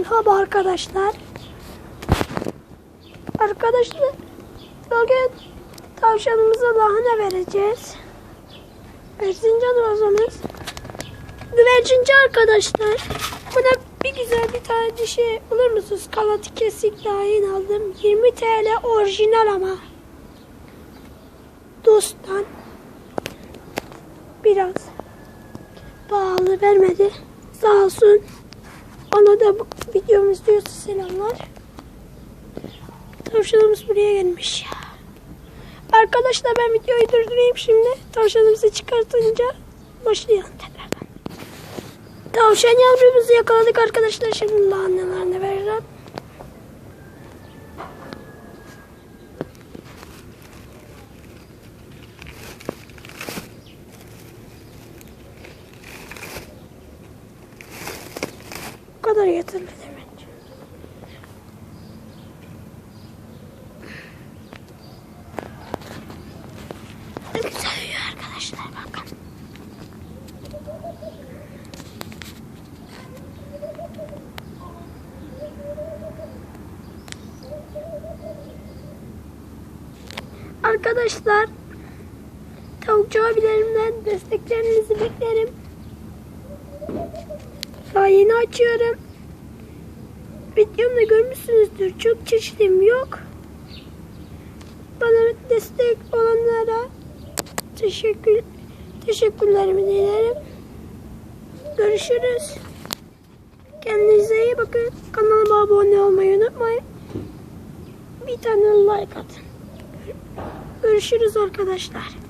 Merhaba arkadaşlar. Arkadaşlar bugün tavşanımıza lahana vereceğiz. Erzincan rozamız. Güvercinci arkadaşlar. Buna bir güzel bir tane dişi bulur musunuz? Kalatı kesik dahil aldım. 20 TL orijinal ama. Dosttan. Biraz pahalı vermedi. Sağ olsun. Ona da bu videomuz diyorsa selamlar. Tavşanımız buraya gelmiş. Arkadaşlar ben videoyu durdurayım şimdi. Tavşanımızı çıkartınca başlayalım tekrardan. Tavşan yavrumuzu yakaladık arkadaşlar. Şimdi lahanalarını vereceğim. Kadar yeterlidir bence. Güzel uyuyor arkadaşlar bakın. Arkadaşlar tavukçu abilerimden desteklerinizi beklerim. Daha yeni açıyorum. Videomda görmüşsünüzdür. Çok çeşidim yok. Bana destek olanlara teşekkür teşekkürlerimi dilerim. Görüşürüz. Kendinize iyi bakın. Kanalıma abone olmayı unutmayın. Bir tane like atın. Görüşürüz arkadaşlar.